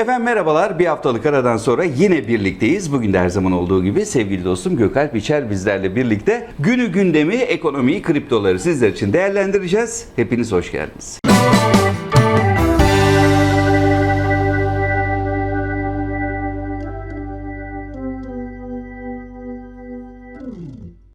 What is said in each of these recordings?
Efendim merhabalar. Bir haftalık aradan sonra yine birlikteyiz. Bugün de her zaman olduğu gibi sevgili dostum Gökalp İçer bizlerle birlikte günü gündemi, ekonomiyi, kriptoları sizler için değerlendireceğiz. Hepiniz hoş geldiniz.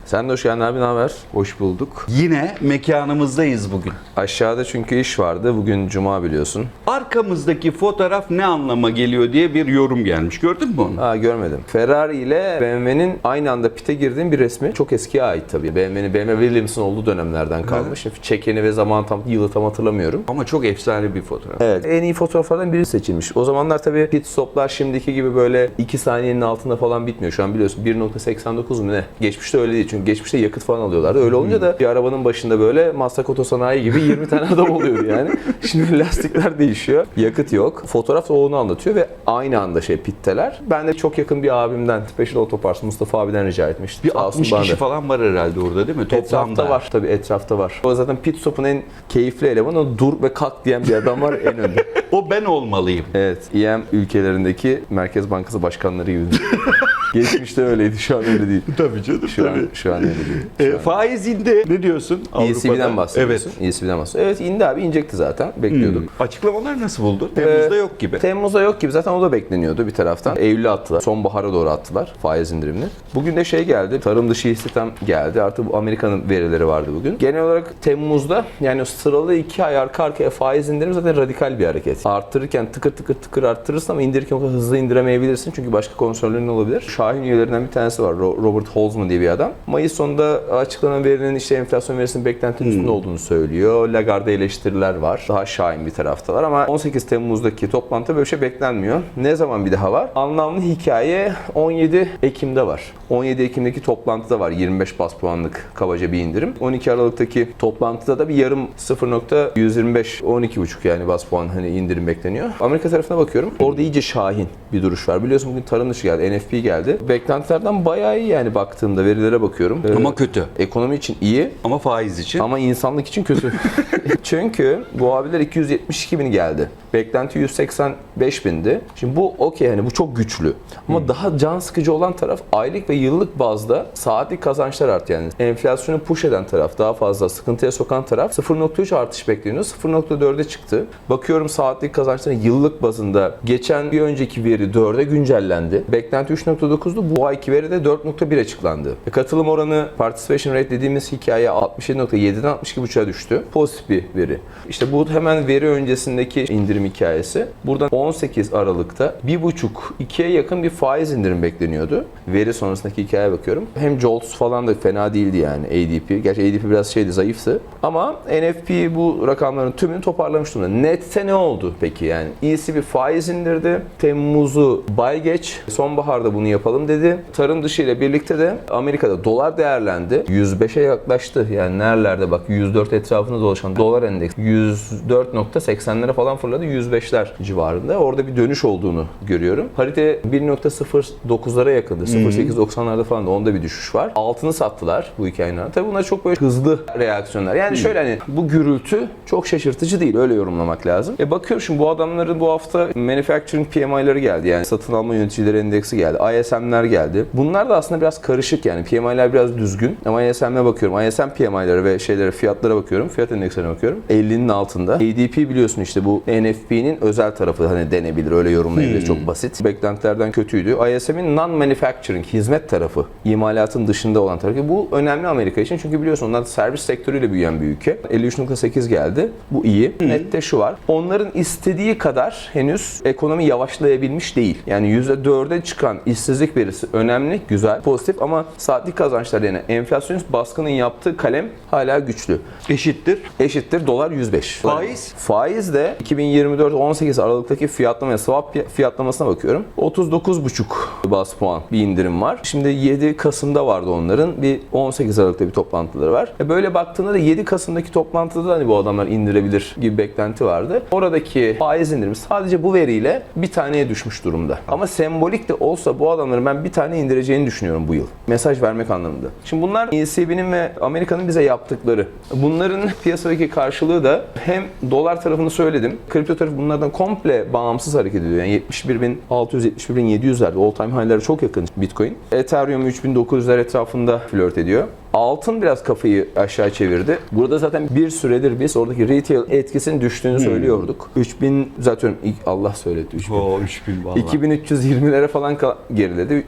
Sen de hoş geldin abi ne haber? Hoş bulduk. Yine mekanımızdayız bugün. Aşağıda çünkü iş vardı. Bugün cuma biliyorsun. Arkamızdaki fotoğraf ne anlama geliyor diye bir yorum gelmiş. Gördün mü onu? Ha görmedim. Ferrari ile BMW'nin aynı anda pite girdiğim bir resmi. Çok eskiye ait tabii. BMW'nin BMW Williams'ın olduğu dönemlerden kalmış. Şimdi Çekeni ve zaman tam yılı tam hatırlamıyorum. Ama çok efsane bir fotoğraf. Evet. En iyi fotoğraflardan biri seçilmiş. O zamanlar tabii pit stoplar şimdiki gibi böyle 2 saniyenin altında falan bitmiyor. Şu an biliyorsun 1.89 mu ne? Geçmişte öyle değil. Çünkü geçmişte yakıt falan alıyorlardı. Öyle olunca da bir arabanın başında böyle Maslak Otosanayi gibi 20 tane adam oluyordu yani. Şimdi lastikler değişiyor. Yakıt yok. Fotoğraf da onu anlatıyor ve aynı anda şey pitteler. Ben de çok yakın bir abimden Special Auto Parts Mustafa abiden rica etmiştim. Bir Sağ olsun 60 bana kişi da. falan var herhalde orada değil mi? Etrafta var tabii etrafta var. O zaten pit stop'un en keyifli elemanı o dur ve kalk diyen bir adam var en önde. O ben olmalıyım. Evet, EM ülkelerindeki Merkez Bankası başkanları gibi. Geçmişte öyleydi, şu an öyle değil. Tabii canım. Şu an, şu an öyle değil. Şu E, an- faiz indi. Ne diyorsun? ECB'den bahsediyorsun. Evet. ECB'den bahsediyorsun. Evet indi abi inecekti zaten. Bekliyorduk. Hmm. Açıklamalar nasıl buldun? Temmuz'da Ee, yok gibi. Temmuz'da yok gibi. Zaten o da bekleniyordu bir taraftan. Eylül'e attılar. Sonbahara doğru attılar faiz indirimini. Bugün de şey geldi. Tarım dışı istihdam geldi. Artık bu Amerika'nın verileri vardı bugün. Genel olarak Temmuz'da yani sıralı iki ay arka arkaya faiz indirimi zaten radikal bir hareket. Arttırırken tıkır tıkır tıkır arttırırsın ama indirirken o kadar hızlı indiremeyebilirsin. Çünkü başka kontrollerin olabilir. Şahin üyelerinden bir tanesi var. Ro- Robert Holzman diye bir adam. Mayıs sonunda açıklanan verinin işte enflasyon verisinin beklentinin üstünde olduğunu söylüyor. Lagarde eleştiriler var. Daha şahin bir taraftalar ama 18 Temmuz'daki toplantıda böyle bir şey beklenmiyor. Ne zaman bir daha var? Anlamlı hikaye 17 Ekim'de var. 17 Ekim'deki toplantıda var 25 bas puanlık kabaca bir indirim. 12 Aralık'taki toplantıda da bir yarım 0.125 12.5 yani bas puan hani indirim bekleniyor. Amerika tarafına bakıyorum. Orada iyice şahin bir duruş var. Biliyorsun bugün tarım dışı geldi, NFP geldi. Beklentilerden bayağı iyi yani baktığımda verilere bakıyorum. Ee, Ama kötü. ekonomi için iyi Ama faiz için. ama insanlık için kötü. Çünkü bu abiler 272 bin geldi. Beklenti 185 bindi. Şimdi bu okey hani bu çok güçlü. Ama daha can sıkıcı olan taraf aylık ve yıllık bazda saatlik kazançlar arttı yani. Enflasyonu push eden taraf daha fazla sıkıntıya sokan taraf 0.3 artış bekleniyor. 0.4'e çıktı. Bakıyorum saatlik kazançların yıllık bazında geçen bir önceki veri 4'e güncellendi. Beklenti 3.9'du. Bu ayki veri de 4.1 açıklandı. E, katılım oranı participation rate dediğimiz hikaye 67.7'den 62.5'a düştü. Pozitif bir veri. İşte bu hemen veri öncesindeki indirim hikayesi. Buradan 18 Aralık'ta 1.5-2'ye yakın bir faiz indirim bekleniyordu. Veri sonrasındaki hikayeye bakıyorum. Hem JOLTS falan da fena değildi yani ADP. Gerçi ADP biraz şeydi zayıftı. Ama NFP bu rakamların tümünü toparlamış durumda. Nette ne oldu peki yani? ECB faiz indirdi. Temmuz'u bay geç. Sonbaharda bunu yapalım dedi. Tarım dışı ile birlikte de Amerika'da dolar değerlendi. 105'e yaklaştı. Yani nerelerde bak 104 etrafında dolaşan dolar endeks 104.80'lere falan fırladı. 105'ler civarında. Orada bir dönüş olduğunu görüyorum. Parite 1.09'lara yakındı. 0.890'larda falan da onda bir düşüş var. Altını sattılar bu hikayenin. Tabii bunlar çok böyle hızlı reaksiyonlar. Yani şöyle hani bu gürültü çok şaşırtıcı değil. Öyle yorumlamak lazım. E bakıyorum şimdi bu adamların bu hafta manufacturing PMI'ları geldi. Yani satın alma yöneticileri endeksi geldi. ISM'ler geldi. Bunlar da aslında biraz karışık yani. PMI'ler biraz düzgün. Ama ISM'e bakıyorum. ISM PMI'ları ve şeylere fiyatlara bakıyorum. Fiyat endekslerine bakıyorum. 50'nin altında. ADP biliyorsun işte bu NFP'nin özel tarafı hani denebilir. Öyle yorumlayabilir. Çok basit. Beklentilerden kötüydü. ISM'in non-manufacturing hizmet tarafı. imalatın dışında olan tarafı. Bu önemli Amerika için. Çünkü biliyorsun onlar servis sektörüyle büyüyen bir ülke. 53.8 geldi. Bu iyi. Nette şu var. Onların istediği kadar henüz ekonomi yavaşlayabilmiş değil. Yani %4'e çıkan işsizlik verisi önemli, güzel, pozitif ama saatlik kazançlar yani enflasyonist baskının yaptığı kalem hala güçlü. Eşittir. Eşittir dolar 105. Faiz? Faiz de 2024-18 Aralık'taki fiyatlama swap fiy- fiyatlamasına bakıyorum. 39,5 bas puan bir indirim var. Şimdi 7 Kasım'da vardı onların. Bir 18 Aralık'ta bir toplantıları var. E böyle baktığında da 7 Kasım'daki toplantıda da hani bu adamlar indirebilir gibi beklenti vardı. Oradaki faiz indirimi sadece bu veriyle bir taneye düşmüş durumda. Ama sembolik de olsa bu adamların ben bir tane indireceğini düşünüyorum bu yıl. Mesaj vermek anlamında. Oranında. Şimdi bunlar ECB'nin ve Amerika'nın bize yaptıkları. Bunların piyasadaki karşılığı da hem dolar tarafını söyledim. Kripto tarafı bunlardan komple bağımsız hareket ediyor. Yani 71.600-71.700'lerde all time high'lara çok yakın Bitcoin. Ethereum 3.900'ler etrafında flört ediyor. Altın biraz kafayı aşağı çevirdi. Burada zaten bir süredir biz oradaki retail etkisinin düştüğünü söylüyorduk. 3000 zaten ilk Allah söyledi 3000. O 3000 valla. 2320'lere falan geriledi.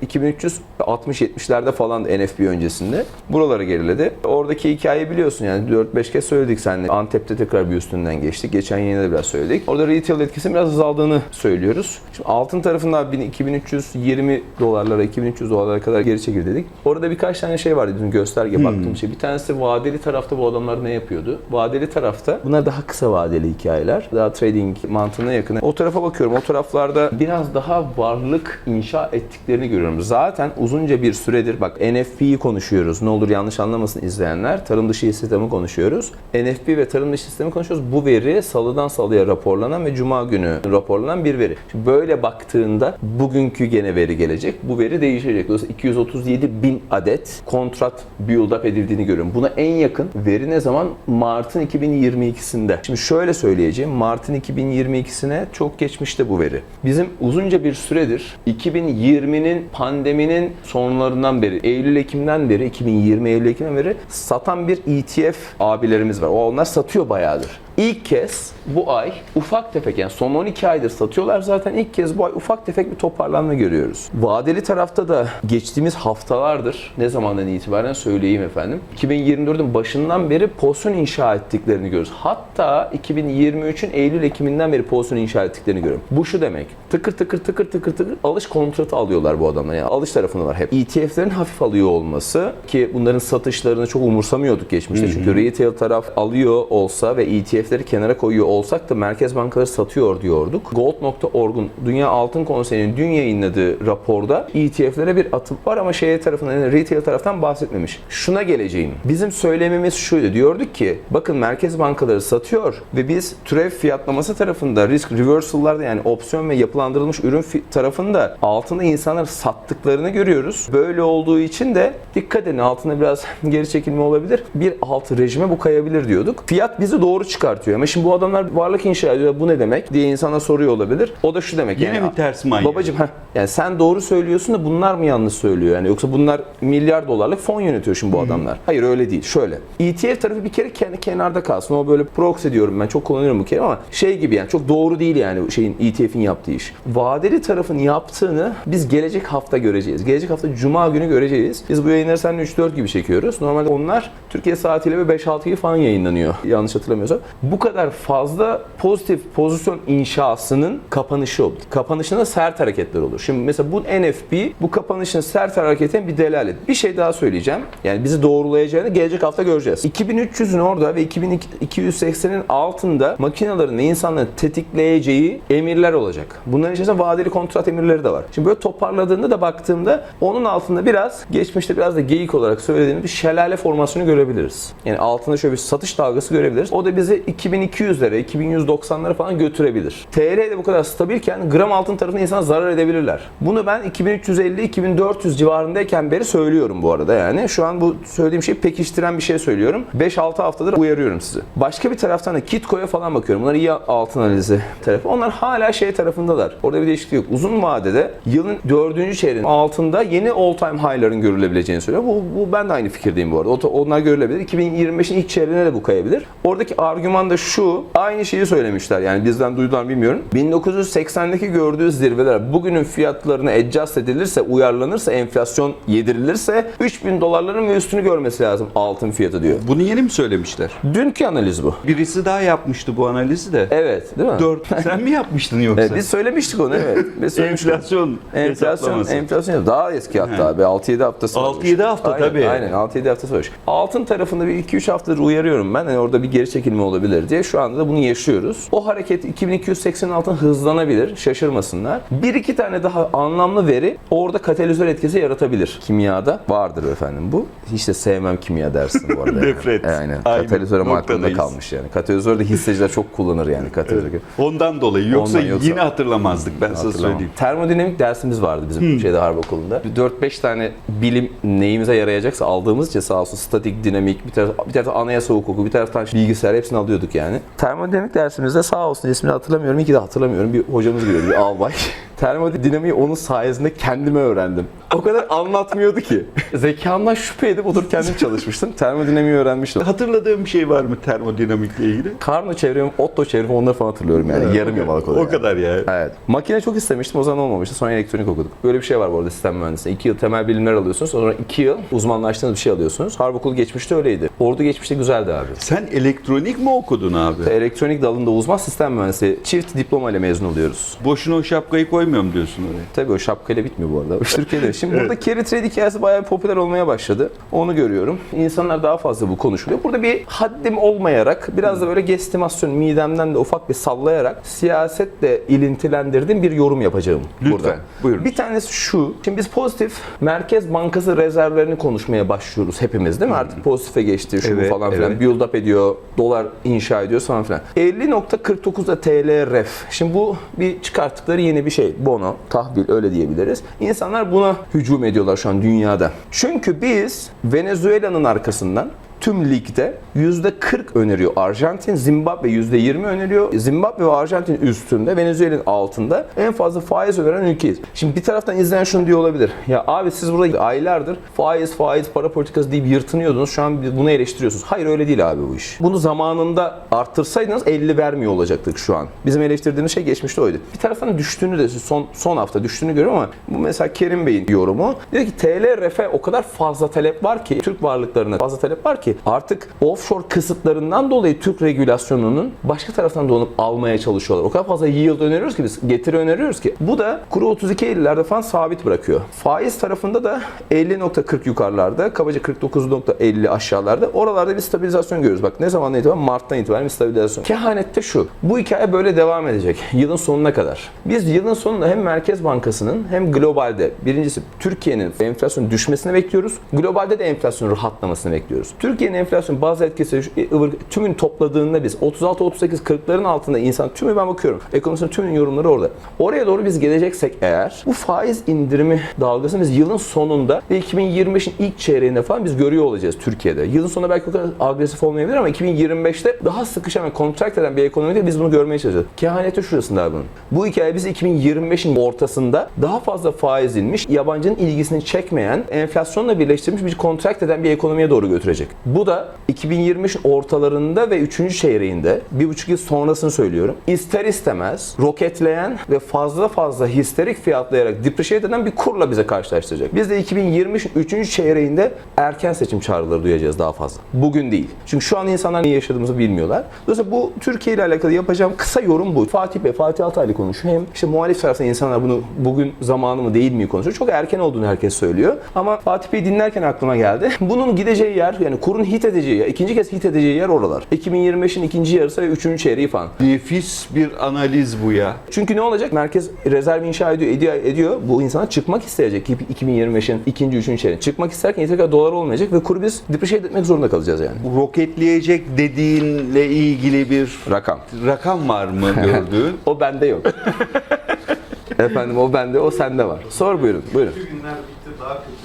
2360-70'lerde falan NFP öncesinde. Buralara geriledi. Oradaki hikayeyi biliyorsun yani 4-5 kez söyledik seninle. Antep'te tekrar bir üstünden geçtik. Geçen yayında da biraz söyledik. Orada retail etkisinin biraz azaldığını söylüyoruz. Şimdi altın tarafında 2320 dolarlara, 2300 dolarlara kadar geri çekildi dedik. Orada birkaç tane şey vardı bizim gösterge baktığım şey. Bir tanesi vadeli tarafta bu adamlar ne yapıyordu? Vadeli tarafta bunlar daha kısa vadeli hikayeler. Daha trading mantığına yakın. O tarafa bakıyorum. O taraflarda biraz daha varlık inşa ettiklerini görüyorum. Zaten uzunca bir süredir bak NFP'yi konuşuyoruz. Ne olur yanlış anlamasın izleyenler. Tarım dışı sistemi konuşuyoruz. NFP ve tarım dışı sistemi konuşuyoruz. Bu veri salıdan salıya raporlanan ve cuma günü raporlanan bir veri. Şimdi böyle baktığında bugünkü gene veri gelecek. Bu veri değişecek. Dolayısıyla 237 bin adet kontrat build up edildiğini görüyorum. Buna en yakın veri ne zaman? Mart'ın 2022'sinde. Şimdi şöyle söyleyeceğim. Mart'ın 2022'sine çok geçmişte bu veri. Bizim uzunca bir süredir 2020'nin pandeminin sonlarından beri, Eylül-Ekim'den beri, 2020 Eylül-Ekim'den beri satan bir ETF abilerimiz var. O onlar satıyor bayağıdır. İlk kez bu ay ufak tefek yani son 12 aydır satıyorlar zaten ilk kez bu ay ufak tefek bir toparlanma görüyoruz. Vadeli tarafta da geçtiğimiz haftalardır ne zamandan itibaren söyleyeyim efendim. 2024'ün başından beri pozisyon inşa ettiklerini görüyoruz. Hatta 2023'ün Eylül-Ekim'inden beri pozisyon inşa ettiklerini görüyorum. Bu şu demek. Tıkır tıkır tıkır tıkır tıkır alış kontratı alıyorlar bu adamlar. Yani alış tarafında var hep. ETF'lerin hafif alıyor olması ki bunların satışlarını çok umursamıyorduk geçmişte. Çünkü retail taraf alıyor olsa ve ETF'leri kenara koyuyor olsak da merkez bankaları satıyor diyorduk. Gold.org'un Dünya Altın Konseyi'nin dün yayınladığı raporda ETF'lere bir atıp var ama şeye tarafından yani retail taraftan bahsetmemiş. Şuna geleceğim. Bizim söylememiz şuydu. Diyorduk ki bakın merkez bankaları satıyor ve biz türev fiyatlaması tarafında risk reversal'larda yani opsiyon ve yapılandırılmış ürün tarafında altında insanlar sattıklarını görüyoruz. Böyle olduğu için de dikkat edin altında biraz geri çekilme olabilir. Bir alt rejime bu kayabilir diyorduk. Fiyat bizi doğru çıkartıyor. Ama şimdi bu adamlar varlık inşa ediyor. Bu ne demek diye insana soruyor olabilir. O da şu demek. Yine yani, mi ters manyak? Babacım heh, yani sen doğru söylüyorsun da bunlar mı yanlış söylüyor? Yani yoksa bunlar milyar dolarlık fon yönetiyor şimdi bu adamlar. Hayır öyle değil. Şöyle. ETF tarafı bir kere kendi kenarda kalsın. O böyle proxy diyorum ben çok kullanıyorum bu kelime ama şey gibi yani çok doğru değil yani şeyin ETF'in yaptığı iş. Vadeli tarafın yaptığını biz gelecek hafta göreceğiz. Gelecek hafta cuma günü göreceğiz. Biz bu yayınları seninle 3-4 gibi çekiyoruz. Normalde onlar Türkiye saatiyle ve 5-6 gibi falan yayınlanıyor. Yanlış hatırlamıyorsam. Bu kadar fazla pozitif pozisyon inşasının kapanışı olur. Kapanışında sert hareketler olur. Şimdi mesela bu NFP bu kapanışın sert hareketin bir delalet. Bir şey daha söyleyeceğim. Yani bizi doğrulayacağını gelecek hafta göreceğiz. 2300'ün orada ve 2280'in altında makinelerin ve insanların tetikleyeceği emirler olacak. Bunların içerisinde vadeli kontrat emirleri de var. Şimdi böyle toparladığında da baktığımda onun altında biraz geçmişte biraz da geyik olarak söylediğimiz bir şelale formasyonu görebiliriz. Yani altında şöyle bir satış dalgası görebiliriz. O da bizi 2200'lere, 2190'lara falan götürebilir. TL de bu kadar stabilken gram altın tarafında insan zarar edebilirler. Bunu ben 2350-2400 civarındayken beri söylüyorum bu arada yani. Şu an bu söylediğim şeyi pekiştiren bir şey söylüyorum. 5-6 haftadır uyarıyorum sizi. Başka bir taraftan da Kitco'ya falan bakıyorum. Bunlar iyi altın analizi tarafı. Onlar hala şey tarafındalar. Orada bir değişiklik yok. Uzun vadede yılın dördüncü çeyreğinin altında yeni all time high'ların görülebileceğini söylüyor. Bu, bu ben de aynı fikirdeyim bu arada. Onlar görülebilir. 2025'in ilk çeyreğine de bu kayabilir. Oradaki argüman da şu. Aynı şeyi söylemişler. Yani bizden duydular bilmiyorum. 1980'deki gördüğü zirveler bugünün fiyatlarına adjust edilirse, uyarlanırsa, enflasyon yedirilirse 3000 dolarların ve üstünü görmesi lazım altın fiyatı diyor. Bunu yeni mi söylemişler? Dünkü analiz bu. Birisi daha yapmıştı bu analizi de. Evet, değil mi? Dört. Sen mi yapmıştın yoksa? Evet, biz söylemiştik onu evet. Biz söylemiştik. Enflasyon Enflasyon, enflasyon daha eski hatta abi 6-7 haftası var. 6-7 hafta aynen, tabii. Aynen 6-7 haftası var. Altın tarafında bir 2-3 haftadır uyarıyorum ben. Yani orada bir geri çekilme olabilir. Olabilir diye şu anda da bunu yaşıyoruz. O hareket 2286 hızlanabilir. Şaşırmasınlar. Bir iki tane daha anlamlı veri orada katalizör etkisi yaratabilir. Kimyada vardır efendim bu. Hiç de sevmem kimya dersini bu arada. yani. Nefret. Aynen. Aynı Katalizör ama aklımda kalmış yani. Katalizörde hisseciler çok kullanır yani katalizör. Ondan dolayı yoksa, Ondan yoksa- yine hatırlamazdık ben Hatırlamam. söyleyeyim. Termodinamik dersimiz vardı bizim şeyde harp okulunda. 4-5 tane bilim neyimize yarayacaksa aldığımız için sağ olsun statik, dinamik, bir taraf bir taraftan anayasa hukuku, bir taraftan bilgisayar hepsini alıyorduk yani. Termodinamik dersimizde sağ olsun ismini hatırlamıyorum. İyi ki de hatırlamıyorum. Bir hocamız geliyordu, bir albay. Termodinamiği onun sayesinde kendime öğrendim. O kadar anlatmıyordu ki. Zekamdan şüphe edip oturup kendim çalışmıştım. Termodinamiği öğrenmiştim. Hatırladığım bir şey var mı termodinamikle ilgili? Karno çevremi, Otto çevremi onları falan hatırlıyorum yani. Yarım yamalak oluyor. O kadar ya. Evet. Makine çok istemiştim o zaman olmamıştı. Sonra elektronik okuduk. Böyle bir şey var bu arada sistem mühendisliğinde. 2 yıl temel bilimler alıyorsunuz. Sonra 2 yıl uzmanlaştığınız bir şey alıyorsunuz. Harp okulu geçmişte öyleydi. Ordu geçmişte güzeldi abi. Sen elektronik mi okudun abi? Elektronik dalında uzman sistem mühendisi. Çift diploma ile mezun oluyoruz. Boşuna o şapkayı koymuyorum diyorsun oraya. Tabii o şapkayla bitmiyor bu arada. Türkiye'de. Şimdi burada carry trade hikayesi bayağı popüler olmaya başladı. Onu görüyorum. İnsanlar daha fazla bu konuşuluyor. Burada bir haddim olmayarak biraz da böyle gestimasyon midemden de ufak bir sallayarak siyasetle ilintilendirdiğim bir yorum yapacağım Lütfen, burada. buyurun. Bir tanesi şu. Şimdi biz pozitif Merkez Bankası rezervlerini konuşmaya başlıyoruz hepimiz değil mi? Artık pozitife geçti şu Evet, falan filan. evet. Build up ediyor. Dolar inşa ediyor falan filan. 50.49'da TL ref. Şimdi bu bir çıkarttıkları yeni bir şey. Bono, tahvil öyle diyebiliriz. İnsanlar buna hücum ediyorlar şu an dünyada. Çünkü biz Venezuela'nın arkasından tüm ligde %40 öneriyor Arjantin, Zimbabwe %20 öneriyor. Zimbabwe ve Arjantin üstünde, Venezuela'nın altında en fazla faiz öneren ülkeyiz. Şimdi bir taraftan izleyen şunu diyor olabilir. Ya abi siz burada aylardır faiz faiz para politikası deyip yırtınıyordunuz. Şu an bunu eleştiriyorsunuz. Hayır öyle değil abi bu iş. Bunu zamanında arttırsaydınız 50 vermiyor olacaktık şu an. Bizim eleştirdiğimiz şey geçmişte oydu. Bir taraftan düştüğünü de son son hafta düştüğünü görüyorum ama bu mesela Kerim Bey'in yorumu. Diyor ki TL refe o kadar fazla talep var ki Türk varlıklarına fazla talep var ki artık offshore kısıtlarından dolayı Türk regülasyonunun başka taraftan onu almaya çalışıyorlar. O kadar fazla yield öneriyoruz ki biz getiri öneriyoruz ki. Bu da kuru 32.50'lerde falan sabit bırakıyor. Faiz tarafında da 50.40 yukarılarda, kabaca 49.50 aşağılarda. Oralarda bir stabilizasyon görüyoruz. Bak ne zaman itibaren? Mart'tan itibaren bir stabilizasyon. Kehanette şu. Bu hikaye böyle devam edecek. Yılın sonuna kadar. Biz yılın sonunda hem Merkez Bankası'nın hem globalde birincisi Türkiye'nin enflasyon düşmesini bekliyoruz. Globalde de enflasyon rahatlamasını bekliyoruz. Türkiye'nin enflasyon bazı etkisi ıvır- tümün topladığında biz 36 38 40'ların altında insan tümü ben bakıyorum. Ekonomisinin tümün yorumları orada. Oraya doğru biz geleceksek eğer bu faiz indirimi dalgasını biz yılın sonunda ve 2025'in ilk çeyreğinde falan biz görüyor olacağız Türkiye'de. Yılın sonunda belki o kadar agresif olmayabilir ama 2025'te daha sıkışan ve kontrakt eden bir ekonomide biz bunu görmeye çalışacağız. Kehaneti şurasında bunun. Bu hikaye biz 2025'in ortasında daha fazla faiz inmiş, yabancının ilgisini çekmeyen, enflasyonla birleştirilmiş bir kontrakt eden bir ekonomiye doğru götürecek. Bu da 2025'in ortalarında ve 3. çeyreğinde, bir buçuk yıl sonrasını söylüyorum, ister istemez roketleyen ve fazla fazla histerik fiyatlayarak depreciate eden bir kurla bize karşılaştıracak. Biz de 2023'ün 3. çeyreğinde erken seçim çağrıları duyacağız daha fazla. Bugün değil. Çünkü şu an insanlar ne yaşadığımızı bilmiyorlar. Dolayısıyla bu Türkiye ile alakalı yapacağım kısa yorum bu. Fatih Bey, Fatih Altaylı konuşuyor. Hem işte muhalif taraftan insanlar bunu bugün zamanı mı değil mi konuşuyor. Çok erken olduğunu herkes söylüyor. Ama Fatih Bey dinlerken aklıma geldi. Bunun gideceği yer yani kurun hit edeceği yer, ikinci kez hit edeceği yer oralar. 2025'in ikinci yarısı ve üçüncü çeyreği falan. Nefis bir analiz bu ya. Çünkü ne olacak? Merkez rezerv inşa ediyor, ediyor, ediyor. Bu insana çıkmak isteyecek 2025'in ikinci, üçüncü çeyreği. Çıkmak isterken yeteri kadar dolar olmayacak ve kuru biz depreciate etmek zorunda kalacağız yani. Roketleyecek dediğinle ilgili bir Rakam. rakam var mı gördüğün? O bende yok. Efendim o bende, o sende var. Sor buyurun, buyurun. Günler bitti, daha kötü.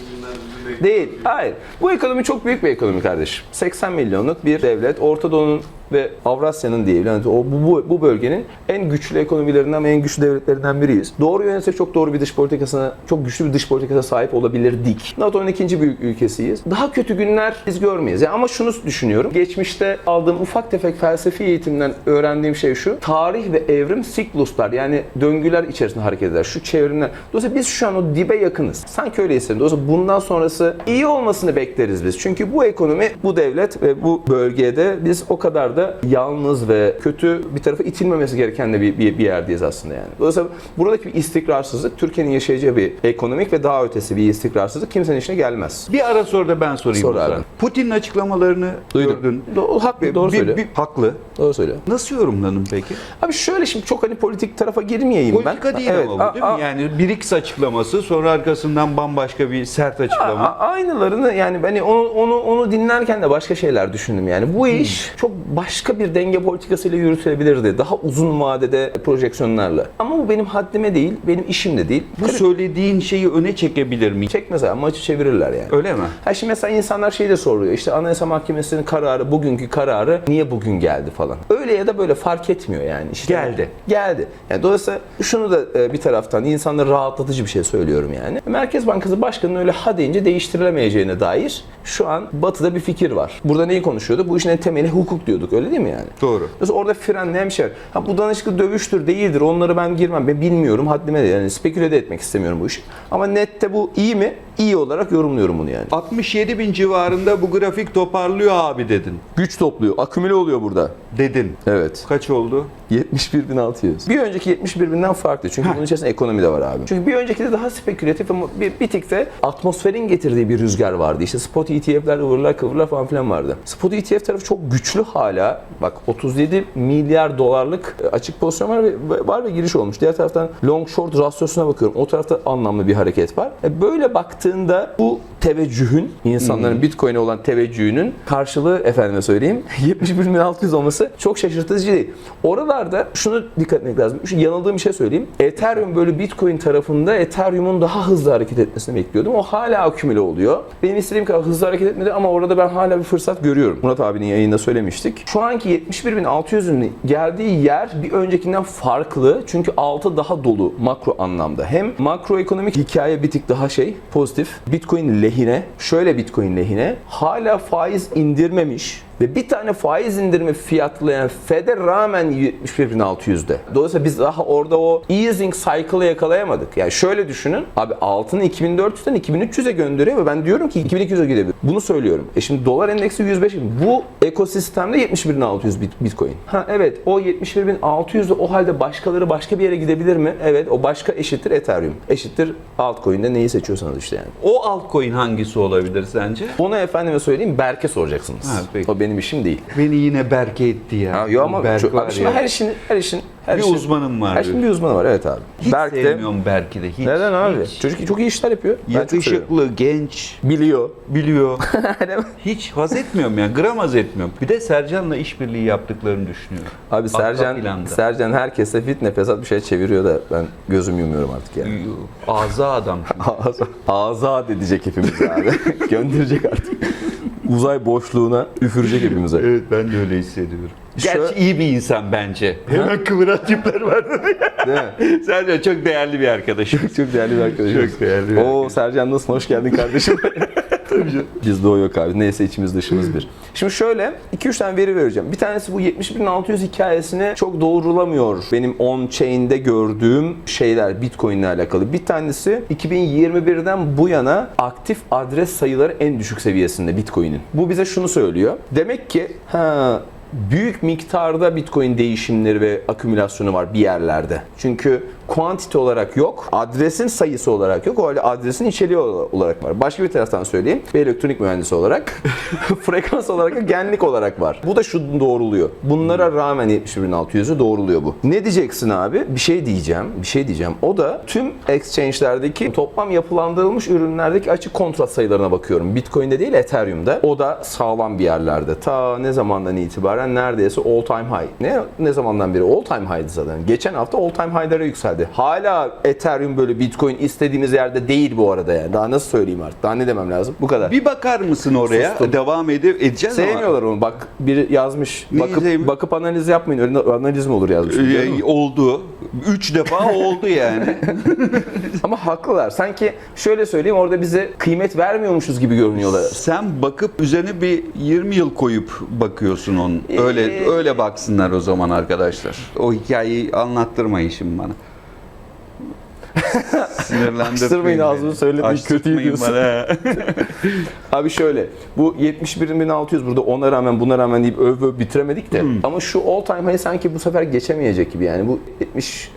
Değil. Hayır. Bu ekonomi çok büyük bir ekonomi kardeşim. 80 milyonluk bir devlet. Orta Doğu'nun ve Avrasya'nın diyelim. O, bu, bu, bu bölgenin en güçlü ekonomilerinden ve en güçlü devletlerinden biriyiz. Doğru yönetsek çok doğru bir dış politikasına, çok güçlü bir dış politikasına sahip olabilirdik. NATO'nun ikinci büyük ülkesiyiz. Daha kötü günler biz görmeyiz. Yani ama şunu düşünüyorum. Geçmişte aldığım ufak tefek felsefi eğitimden öğrendiğim şey şu. Tarih ve evrim sikluslar yani döngüler içerisinde hareket eder. Şu çevrimler. Dolayısıyla biz şu an o dibe yakınız. Sanki öyle hissediyorum. Dolayısıyla bundan sonrası iyi olmasını bekleriz biz. Çünkü bu ekonomi, bu devlet ve bu bölgede biz o kadar da yalnız ve kötü bir tarafa itilmemesi gereken de bir, bir, bir yerdeyiz aslında yani. Dolayısıyla buradaki bir istikrarsızlık Türkiye'nin yaşayacağı bir ekonomik ve daha ötesi bir istikrarsızlık kimsenin işine gelmez. Bir ara sonra da ben sorayım Sor abi. Putin'in açıklamalarını Duydum. gördün. Do- haklı, doğru Bir- söylüyor. bir- haklı. Doğru söylüyor. Nasıl yorumladın peki? Abi şöyle şimdi çok hani politik tarafa girmeyeyim ben. Politika değil Evet, ama bu a- değil mi? a- yani BRICS açıklaması sonra arkasından bambaşka bir sert açıklama. A- aynılarını yani hani onu onu onu dinlerken de başka şeyler düşündüm yani. Bu iş çok başka bir denge politikasıyla yürütülebilirdi. Daha uzun vadede projeksiyonlarla. Ama bu benim haddime değil, benim işim de değil. bu söylediğin şeyi öne çekebilir mi? çek mesela maçı çevirirler yani. Öyle mi? Ha şimdi mesela insanlar şey de soruyor. İşte Anayasa Mahkemesi'nin kararı, bugünkü kararı niye bugün geldi falan. Öyle ya da böyle fark etmiyor yani. İşte Geldi. Geldi. Yani dolayısıyla şunu da e, bir taraftan insanları rahatlatıcı bir şey söylüyorum yani. Merkez Bankası Başkanı'nın öyle ha deyince değiştirilemeyeceğine dair şu an batıda bir fikir var. Burada neyi konuşuyorduk? Bu işin en temeli hukuk diyorduk öyle değil mi yani? Doğru. Mesela orada şey var. Ha bu danışıklı dövüştür, değildir. Onları ben girmem. Ben bilmiyorum. Haddime de yani speküle de etmek istemiyorum bu işi. Ama nette bu iyi mi? İyi olarak yorumluyorum bunu yani. 67 bin civarında bu grafik toparlıyor abi dedin. Güç topluyor. Akümüle oluyor burada. Dedin. Evet. Kaç oldu? 71.600. Bir önceki 71.000'den farklı. Çünkü bunun içerisinde ekonomi de var abi. Çünkü bir önceki de daha spekülatif ama bir, bir tık da atmosferin getirdiği bir rüzgar vardı. İşte spot ETF'ler, ıvırlar kıvırlar falan filan vardı. Spot ETF tarafı çok güçlü hala. Bak 37 milyar dolarlık e, açık pozisyon var ve, var ve giriş olmuş. Diğer taraftan long short rasyosuna bakıyorum. O tarafta anlamlı bir hareket var. E, böyle baktığında bu teveccühün, insanların Bitcoin'e olan teveccühünün karşılığı efendime söyleyeyim 71.600 olması çok şaşırtıcı değil. Oralarda şunu dikkat etmek lazım. Şu yanıldığım bir şey söyleyeyim. Ethereum böyle Bitcoin tarafında Ethereum'un daha hızlı hareket etmesini bekliyordum. O hala akümüle oluyor. Benim istediğim kadar hızlı hareket etmedi ama orada ben hala bir fırsat görüyorum. Murat abinin yayında söylemiştik. Şu anki 71.600'ün geldiği yer bir öncekinden farklı. Çünkü altı daha dolu makro anlamda. Hem makroekonomik hikaye bir tık daha şey pozitif. Bitcoin lehine, şöyle Bitcoin lehine hala faiz indirmemiş ve bir tane faiz indirimi fiyatlayan Fed'e rağmen 71.600'de. Dolayısıyla biz daha orada o easing cycle'ı yakalayamadık. Yani şöyle düşünün. Abi altını 2400'den 2300'e gönderiyor ve ben diyorum ki 2200'e gidebilir. Bunu söylüyorum. E şimdi dolar endeksi 105. Bu ekosistemde 71.600 bit- Bitcoin. Ha evet o 71.600'de o halde başkaları başka bir yere gidebilir mi? Evet o başka eşittir Ethereum. Eşittir altcoin'de neyi seçiyorsanız işte yani. O altcoin hangisi olabilir sence? Onu efendime söyleyeyim Berk'e soracaksınız. Ha, peki. O benim işim değil. Beni yine Berke etti ya. Ha, yo ama Berk var abi şimdi ya. her işin her işin her Bir işin- uzmanım var Her diyor. bir uzmanı var evet abi. Hiç Berk de sevmiyorum Berk'i de. Hiç, neden abi? Hiç. Çocuk çok iyi işler yapıyor. Çok. Yakışıklı, genç, biliyor. biliyor. Hiç haz etmiyorum yani. Gram haz etmiyorum. Bir de Sercan'la işbirliği yaptıklarını düşünüyorum. Abi Arka Sercan planda. Sercan herkese fitne fesat bir şey çeviriyor da ben gözüm yumuyorum artık yani. Ağza adam. Ağza, azat edecek hepimizi abi. Gönderecek artık. Uzay boşluğuna üfürecek hepimize. evet ben de öyle hissediyorum. Gerçi Şöyle- iyi bir insan bence. Hemen kıvıran tipler var. Değil mi? Sercan çok değerli bir arkadaşım. Çok değerli bir arkadaşım. Çok değerli bir Oo arkadaşım. Sercan nasılsın? Hoş geldin kardeşim. Bizde o yok abi. Neyse içimiz dışımız bir. Şimdi şöyle 2-3 tane veri vereceğim. Bir tanesi bu 71.600 hikayesini çok doğrulamıyor. Benim on-chain'de gördüğüm şeyler Bitcoin ile alakalı. Bir tanesi 2021'den bu yana aktif adres sayıları en düşük seviyesinde Bitcoin'in. Bu bize şunu söylüyor. Demek ki ha büyük miktarda Bitcoin değişimleri ve akümülasyonu var bir yerlerde. Çünkü quantity olarak yok, adresin sayısı olarak yok. O halde adresin içeriği olarak var. Başka bir taraftan söyleyeyim. Bir elektronik mühendisi olarak frekans olarak genlik olarak var. Bu da şu doğruluyor. Bunlara rağmen 71.600'ü doğruluyor bu. Ne diyeceksin abi? Bir şey diyeceğim. Bir şey diyeceğim. O da tüm exchange'lerdeki toplam yapılandırılmış ürünlerdeki açık kontrat sayılarına bakıyorum. Bitcoin'de değil Ethereum'da. O da sağlam bir yerlerde. Ta ne zamandan itibaren neredeyse all time high. Ne ne zamandan beri all time high'dı zaten. Geçen hafta all time high'lara yükseldi. Hala Ethereum böyle Bitcoin istediğimiz yerde değil bu arada yani. Daha nasıl söyleyeyim artık? Daha ne demem lazım? Bu kadar. Bir bakar mısın oraya? Sustum. Devam edip edeceğiz ama. Sevmiyorlar onu. Bak biri yazmış. Neyi Bakıp, sevmiyor? bakıp analiz yapmayın. Öyle analiz mi olur yazmış. Ee, oldu. Üç defa oldu yani. Ama haklılar. Sanki şöyle söyleyeyim orada bize kıymet vermiyormuşuz gibi görünüyorlar. Sen bakıp üzerine bir 20 yıl koyup bakıyorsun onun. Öyle Ee, öyle baksınlar o zaman arkadaşlar. O hikayeyi anlattırmayın şimdi bana. Açtırmayın ağzını söylediğin kötüyü diyorsun. Abi şöyle bu 71.600 burada ona rağmen buna rağmen deyip öv öv bitiremedik de ama şu all time high sanki bu sefer geçemeyecek gibi yani bu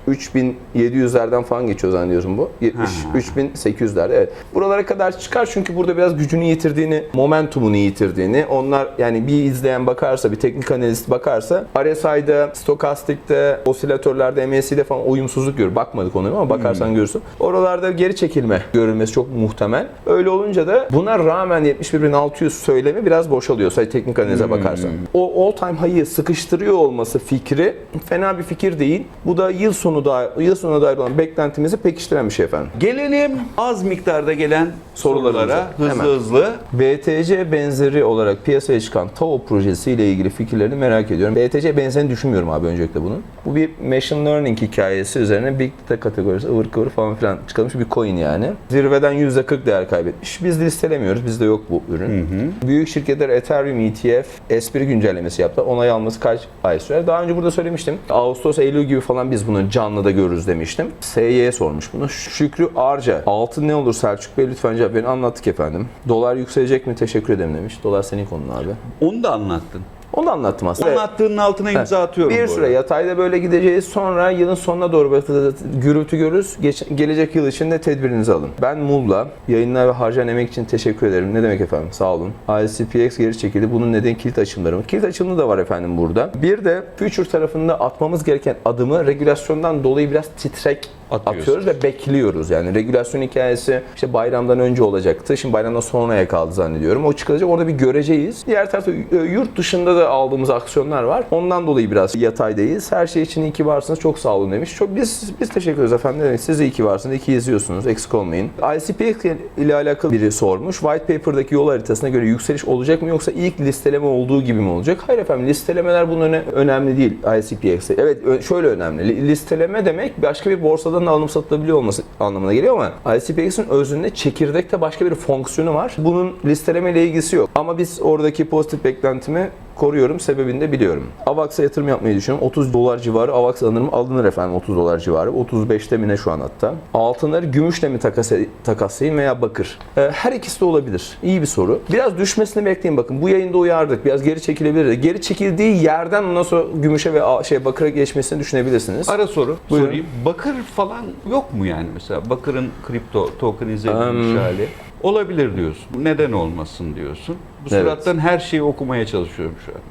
73.700'lerden falan geçiyor zannediyorsun bu. 73.800'lerde evet. Buralara kadar çıkar çünkü burada biraz gücünü yitirdiğini, momentumunu yitirdiğini onlar yani bir izleyen bakarsa, bir teknik analist bakarsa RSI'de, stokastikte, osilatörlerde, MAC'de falan uyumsuzluk görür. Bakmadık ona ama bakarsan görürsün. Oralarda geri çekilme görülmesi çok muhtemel. Öyle olunca da buna rağmen 71.600 söylemi biraz boşalıyor. Sadece teknik analize bakarsan. O all time high'ı sıkıştırıyor olması fikri fena bir fikir değil. Bu da yıl sonu da yıl sonuna dair olan beklentimizi pekiştiren bir şey efendim. Gelelim az miktarda gelen sorulara hızlı Hemen. hızlı. BTC benzeri olarak piyasaya çıkan TAO projesiyle ilgili fikirlerini merak ediyorum. BTC benzerini düşünmüyorum abi öncelikle bunun. Bu bir machine learning hikayesi üzerine Big Data kategorisi ıvır kıvır falan filan çıkarılmış bir coin yani. Zirveden %40 değer kaybetmiş. Biz listelemiyoruz. Bizde yok bu ürün. Büyük şirketler Ethereum ETF S1 güncellemesi yaptı. Onay alması kaç ay sürer? Daha önce burada söylemiştim. Ağustos, Eylül gibi falan biz bunu canlıda görürüz demiştim. SY'ye sormuş bunu. Şükrü Arca. Altın ne olur Selçuk Bey lütfen cevap verin. Anlattık efendim. Dolar yükselecek mi? Teşekkür ederim demiş. Dolar senin konun abi. Onu da anlattın. Onu anlattım aslında. Anlattığının altına imza atıyorum. Bir süre yatayda böyle gideceğiz. Sonra yılın sonuna doğru böyle gürültü görürüz. Geç- gelecek yıl için de tedbirinizi alın. Ben Mulla. Yayınlar ve harcayan emek için teşekkür ederim. Ne demek efendim? Sağ olun. ICPX geri çekildi. Bunun nedeni kilit açılımları mı? Kilit açılımı da var efendim burada. Bir de Future tarafında atmamız gereken adımı regülasyondan dolayı biraz titrek Atıyoruz. atıyoruz ve bekliyoruz. Yani regülasyon hikayesi işte bayramdan önce olacaktı. Şimdi bayramdan sonraya kaldı zannediyorum. O çıkacak. Orada bir göreceğiz. Diğer tarafta e, yurt dışında da aldığımız aksiyonlar var. Ondan dolayı biraz yataydayız. Her şey için iyi ki varsınız. Çok sağ olun demiş. Çok biz biz teşekkür ederiz efendim. Evet, siz iyi ki varsınız. İyi ki izliyorsunuz. Eksik olmayın. ICPX ile alakalı biri sormuş. White Paper'daki yol haritasına göre yükseliş olacak mı yoksa ilk listeleme olduğu gibi mi olacak? Hayır efendim. Listelemeler bunun öne- önemli değil ICPX'e. Evet şöyle önemli. Li- Listeleme demek başka bir borsadan da alınıp satılabiliyor olması anlamına geliyor ama ICPX'in özünde çekirdekte başka bir fonksiyonu var. Bunun listeleme ile ilgisi yok. Ama biz oradaki pozitif beklentimi koruyorum. Sebebini de biliyorum. AVAX'a yatırım yapmayı düşünüyorum. 30 dolar civarı AVAX alınır Alınır efendim 30 dolar civarı. 35'te mi ne şu an hatta. Altınları gümüşle mi takas, takaslayayım veya bakır? Ee, her ikisi de olabilir. İyi bir soru. Biraz düşmesini bekleyin bakın. Bu yayında uyardık. Biraz geri çekilebilir. Geri çekildiği yerden ondan sonra gümüşe ve şey bakıra geçmesini düşünebilirsiniz. Ara soru Buyurun. sorayım. Bakır falan yok mu yani mesela? Bakırın kripto tokenize edilmiş Um, hali. Olabilir diyorsun. Neden olmasın diyorsun. Bu Evet. surattan her şeyi okumaya çalışıyorum şu an.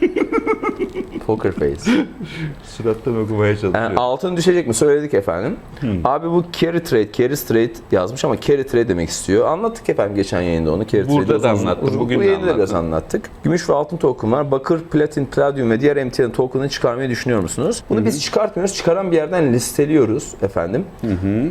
Poker face. Surattan okumaya çalışıyorum. Yani altın düşecek mi? Söyledik efendim. Abi bu carry trade, carry trade yazmış ama carry trade demek istiyor. Anlattık efendim geçen yayında onu. Carry Burada trade'i da anlattın, uzun- bugün bu de yayında da biraz anlattık. Gümüş ve altın token var. Bakır, platin, palladium ve diğer emtianın token'ını çıkarmayı düşünüyor musunuz? Bunu biz çıkartmıyoruz. Çıkaran bir yerden listeliyoruz efendim. Ee,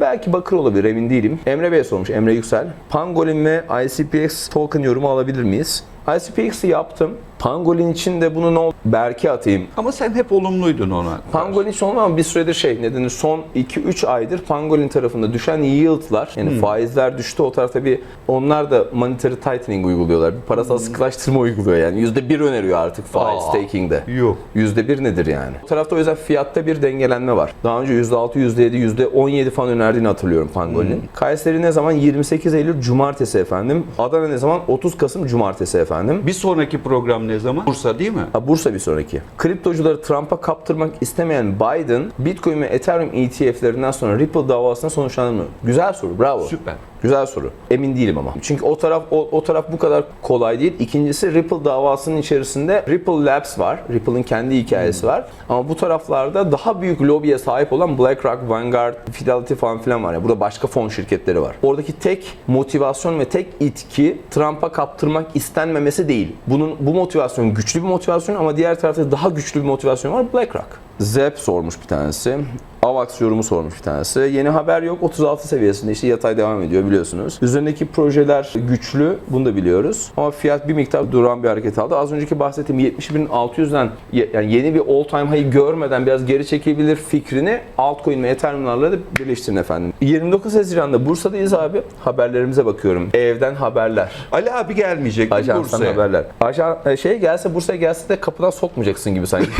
belki bakır olabilir emin değilim. Emre Bey sormuş. Emre Yüksel. Pangolin ve ICPX token yorumu alabilir miyiz? ICPX'i yaptım. Pangolin için de bunu ne? Berke atayım. Ama sen hep olumluydun ona. Pangolin hiç olmaz ama bir süredir şey ne denir son 2-3 aydır Pangolin tarafında düşen yield'lar yani Hmm. faizler düştü o tarafta bir onlar da monetary tightening uyguluyorlar. Bir parasal sıkılaştırma uyguluyor yani. %1 öneriyor artık faiz Hmm. Aa. taking'de. Yok. %1 nedir yani? O tarafta o yüzden fiyatta bir dengelenme var. Daha önce %6, %7, %17 falan önerdiğini hatırlıyorum Pangolin. Hmm. Kayseri ne zaman? 28 Eylül Cumartesi efendim. Adana ne zaman? 30 Kasım Cumartesi efendim. Bir sonraki program ne zaman? Bursa değil mi? Ha, Bursa bir sonraki. Kriptocuları Trump'a kaptırmak istemeyen Biden, Bitcoin ve Ethereum ETF'lerinden sonra Ripple davasına sonuçlanır mı? Güzel soru, bravo. Süper. Güzel soru. Emin değilim ama. Çünkü o taraf o, o taraf bu kadar kolay değil. İkincisi Ripple davasının içerisinde Ripple Labs var. Ripple'ın kendi hikayesi var. Ama bu taraflarda daha büyük lobiye sahip olan BlackRock, Vanguard, Fidelity falan filan var. Yani burada başka fon şirketleri var. Oradaki tek motivasyon ve tek itki Trump'a kaptırmak istenmemesi değil. Bunun bu motivasyon güçlü bir motivasyon ama diğer tarafta daha güçlü bir motivasyon var BlackRock. Zep sormuş bir tanesi. Avax yorumu sormuş bir tanesi. Yeni haber yok. 36 seviyesinde işte yatay devam ediyor biliyorsunuz. Üzerindeki projeler güçlü. Bunu da biliyoruz. Ama fiyat bir miktar duran bir hareket aldı. Az önceki bahsettiğim 71.600'den ye- yani yeni bir all time high görmeden biraz geri çekebilir fikrini altcoin ve Ethereum'larla da birleştirin efendim. 29 Haziran'da Bursa'dayız abi. Haberlerimize bakıyorum. Evden haberler. Ali abi gelmeyecek Ajanstan Bursa'ya? haberler. Ajan e, şey gelse Bursa'ya gelse de kapıdan sokmayacaksın gibi sanki.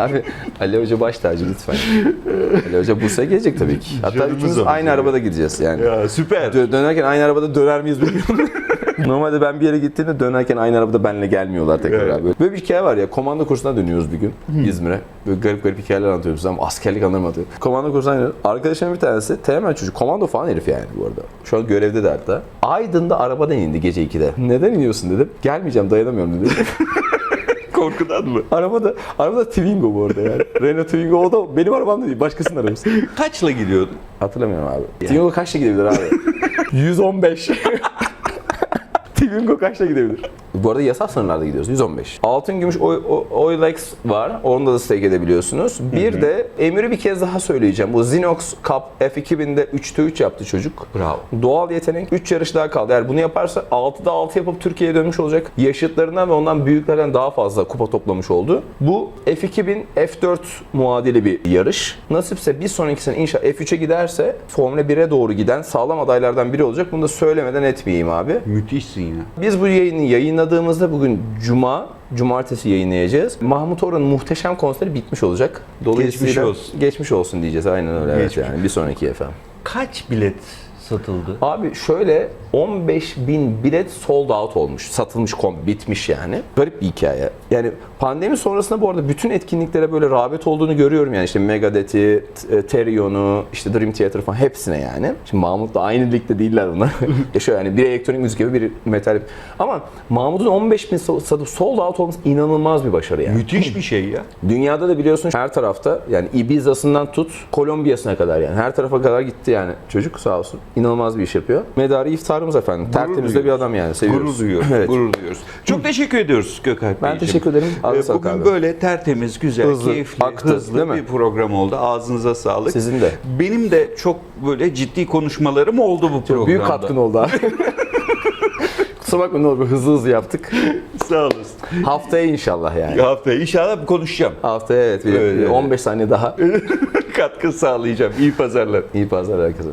Abi Ali Hoca baş tacı lütfen. Ali Hoca Bursa'ya gelecek tabii ki. Hatta Canımız üçümüz ama aynı tabii. arabada gideceğiz yani. Ya süper. Dö- dönerken aynı arabada döner miyiz bilmiyorum. Normalde ben bir yere gittiğimde dönerken aynı arabada benimle gelmiyorlar tekrar Evet. abi. Böyle bir hikaye var ya komando kursuna dönüyoruz bir gün İzmir'e. Böyle garip garip hikayeler anlatıyorum size ama askerlik anlarım anlatıyor. Komando kursuna dönüyoruz. Arkadaşımın bir tanesi teğmen çocuk. Komando falan herif yani bu arada. Şu an görevde de hatta. Aydın'da arabadan indi gece 2'de. Neden iniyorsun dedim. Gelmeyeceğim dayanamıyorum dedi. Korkudan mı? arabada, arabada Twingo bu arada yani. Renault Twingo o da benim arabam da değil başkasının arabası. Kaçla gidiyordun? Hatırlamıyorum abi. Twingo kaçta gidebilir abi? 115. Twingo kaçta gidebilir? Bu arada yasal sınırlarda gidiyoruz. 115. Altın, gümüş, oy, oy, Oylex var. Onda da stake edebiliyorsunuz. Bir de emiri bir kez daha söyleyeceğim. Bu Zinox Cup F2000'de 3'te 3 yaptı çocuk. Bravo. Doğal yetenek 3 yarış daha kaldı. Eğer bunu yaparsa 6'da 6 yapıp Türkiye'ye dönmüş olacak. Yaşıtlarından ve ondan büyüklerden daha fazla kupa toplamış oldu. Bu F2000 F4 muadili bir yarış. Nasipse bir sonraki sene inşallah F3'e giderse Formula 1'e doğru giden sağlam adaylardan biri olacak. Bunu da söylemeden etmeyeyim abi. Müthişsin ya. Biz bu yayını yayınladığımızda bugün Cuma, Cumartesi yayınlayacağız. Mahmut Orhan'ın muhteşem konseri bitmiş olacak. Dolayısıyla Geçmiş olsun. Geçmiş olsun diyeceğiz. Aynen öyle. Evet Geçmiş. yani bir sonraki efendim. Kaç bilet satıldı? Abi şöyle 15 bin bilet sold out olmuş. Satılmış kom bitmiş yani. Garip bir hikaye. Yani pandemi sonrasında bu arada bütün etkinliklere böyle rağbet olduğunu görüyorum yani işte Megadeth'i, T- Therion'u, işte Dream Theater falan hepsine yani. Şimdi Mahmut'la aynı ligde değiller bunlar. ya şöyle yani biri elektronik müzik gibi biri metal. Ama Mahmut'un 15 bin satıp sold out olması inanılmaz bir başarı yani. Müthiş bir şey ya. Dünyada da biliyorsun her tarafta yani Ibiza'sından tut Kolombiya'sına kadar yani her tarafa kadar gitti yani çocuk sağ olsun. İnanılmaz bir iş yapıyor. Medarı iftarımız efendim. Tertemiz de bir adam yani seviyoruz. Gurur duyuyoruz. Evet. Gurur duyuyoruz. Çok teşekkür ediyoruz Gökalp Ben Beyciğim. teşekkür ederim. Ağzına Ee, Bugün abi. böyle tertemiz, güzel, Hızlı, keyifli, aktı, hızlı bir program oldu. Ağzınıza sağlık. Sizin de. Benim de çok böyle ciddi konuşmalarım oldu bu programda. Büyük katkın oldu abi. Kusura bakma ne olur hızlı hızlı yaptık. Sağ olasın. Haftaya inşallah yani. Haftaya inşallah konuşacağım. Haftaya evet, bir, Evet, bir evet. 15 saniye daha. Katkı sağlayacağım. İyi pazarlar. İyi pazarlar herkese.